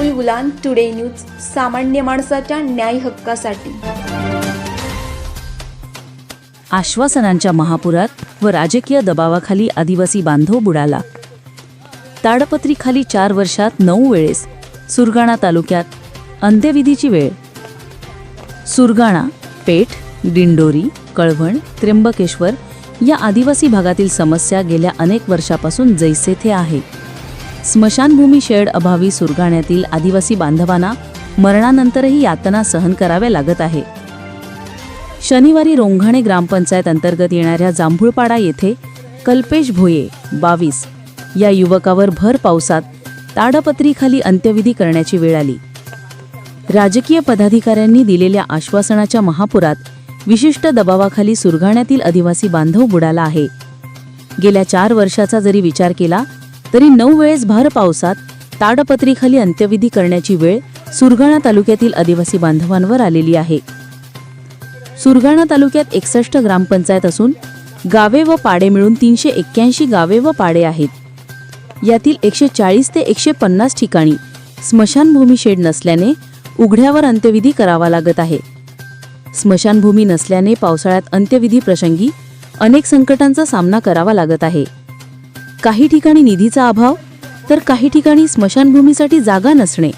Ulgulan today news सामान्य माणसाच्या न्याय हक्कासाठी. आश्वासनांच्या महापुरात व राजकीय दबावाखाली आदिवासी बांधव बुडाला. ताडपत्रीखाली चार वर्षात नऊ वेळेस सुरगाणा तालुक्यात अंत्यविधीची वेळ. सुरगाणा पेठ दिंडोरी कळवण त्र्यंबकेश्वर या आदिवासी भागातील समस्या गेल्या अनेक वर्षापासून जैसे थे आहे. स्मशानभूमी शेड अभावी सुरगाण्यातील आदिवासी बांधवांना मरणानंतरही यातना सहन कराव्या लागत आहे. शनिवारी रोंघाणे ग्रामपंचायत अंतर्गत येणाऱ्या जांभूळपाडा येथे कल्पेश भोये बावीस या युवकावर भर पावसात ताडपत्रीखाली अंत्यविधी करण्याची वेळ आली. राजकीय पदाधिकाऱ्यांनी दिलेल्या आश्वासनाच्या महापुरात विशिष्ट दबावाखाली सुरगाण्यातील आदिवासी बांधव बुडाला आहे. गेल्या चार वर्षाचा जरी विचार केला तरी नऊ वेळेस भर पावसात ताडपत्रीखाली अंत्यविधी करण्याची वेळ सुरगाणा तालुक्यातील आदिवासी बांधवांवर आलेली आहे. सुरगाणा तालुक्यात एकसष्ट ग्रामपंचायत असून गावे व पाडे मिळून तीनशे एक्क्याऐंशी गावे व पाडे आहेत. यातील एकशे चाळीस ते एकशे पन्नास ठिकाणी स्मशानभूमी शेड नसल्याने उघड्यावर अंत्यविधी करावा लागत आहे. स्मशानभूमी नसल्याने पावसाळ्यात अंत्यविधी प्रसंगी अनेक संकटांचा सामना करावा लागत आहे. काही ठिकाणी निधीचा अभाव तर काही ठिकाणी स्मशानभूमीसाठी जागा नसणे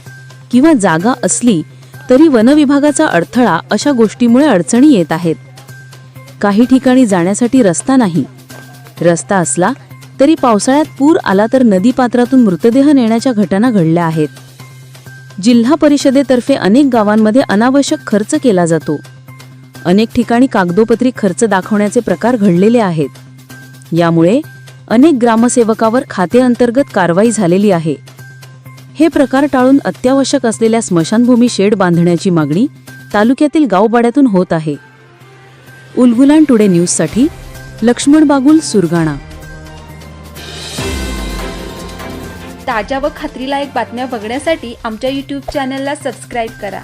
किंवा जागा असली तरी वनविभागाचा अडथळा अशा गोष्टीमुळे अडचणी येत आहेत. काही ठिकाणी जाण्यासाठी रस्ता नाही. रस्ता असला तरी पावसाळ्यात पूर आला तर नदीपात्रातून मृतदेह नेण्याच्या घटना घडल्या आहेत. जिल्हा परिषदेतर्फे अनेक गावांमध्ये अनावश्यक खर्च केला जातो. अनेक ठिकाणी कागदोपत्री खर्च दाखवण्याचे प्रकार घडलेले आहेत. यामुळे अनेक ग्रामसेवकावर खाते अंतर्गत कारवाई झालेली आहे. हे प्रकार टाळून अत्यावश्यक असलेल्या स्मशानभूमी शेड बांधण्याची मागणी तालुक्यातील गावबाड्यातून होत आहे. उलगुलान टुडे न्यूजसाठी लक्ष्मण बागुल सुरगाणा. ताज्या व खात्रीलायक बातम्या बघण्यासाठी आमच्या यूट्यूब चॅनलला सबस्क्राईब करा.